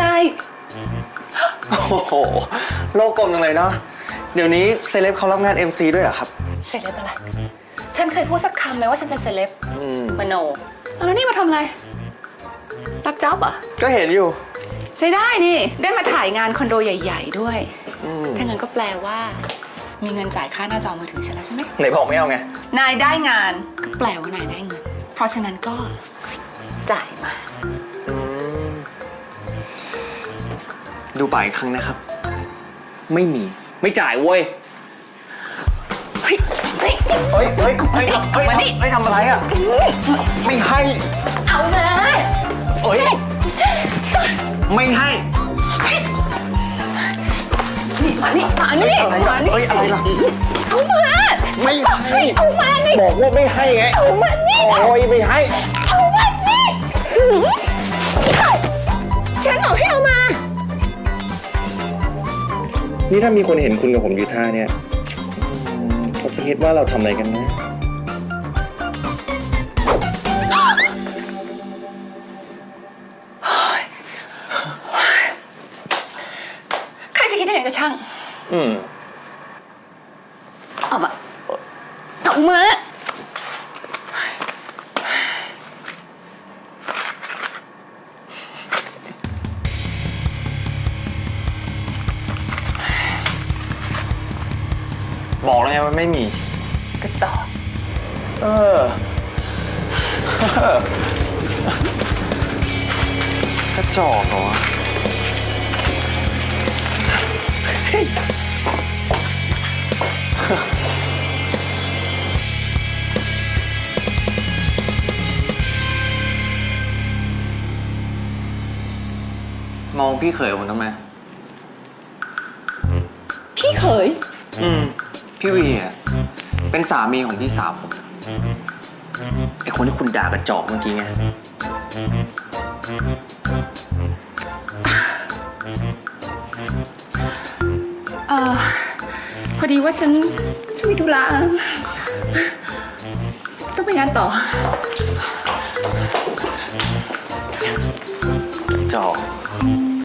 นายโอ้โห โลกกลมยังไงเนาะ เดี๋ยวนี้เซเลบเขารับงาน MC ด้วยเหรอครับ เซเลบอะไร ฉันเคยพูดสักคำไหมว่าฉันเป็นเซเลบอืม มโนแล้วนี่มาทำอะไร รับจ็อบอะ ก็เห็นอยู่ ใช้ได้นี่ ได้มาถ่ายงานคอนโดใหญ่ ๆ ด้วยถ้างั้นก็แปลว่า มีเงินจ่ายค่าหน้าจอมือถือฉันแล้วใช่ไหม ไหนบอกไม่เอาไง นายได้งานก็แปลว่านายได้เงิน เพราะฉะนั้นก็จ่ายมา ดูป่าอีกครั้งนะครับ ไม่มี ไม่จ่ายเว้ย เฮ้ยเฮ้ยเฮ้ย เฮ้ย เฮ้ยเอามาดิเฮ้ยทำอะไรอะ ไม่ให้ เอามาเฮ้ย ไม่ให้ นี่มานี่มานี่อะไรมาล่ะนี่เฮ้ย อะไรล่ะ เอามา ไม่ให้ เอามานี่บอกว่าไม่ให้ไง เอามานี่โอ้ยไม่ให้ เอามานี่ฉัน นี่ถ้ามีคนเห็นคุณกับผมอยู่ท่าเนี่ยอืมเขาจะคิดว่าเราทำอะไรกันนะ ใครจะคิดยังไงก็ช่าง อืม เอามาเอามา บอกแล้วไงว่าไม่มี กระจอกเออกระจอกเหรอวะมองพี่เขยผมทำไม พี่เขย อืม พี่วีอะเป็นสามีของพี่สาวผมไอคนที่คุณด่ากระจอกเมื่อกี้ไงเออพอดีว่าฉันฉันมีธุระต้องไปงานต่อ จอก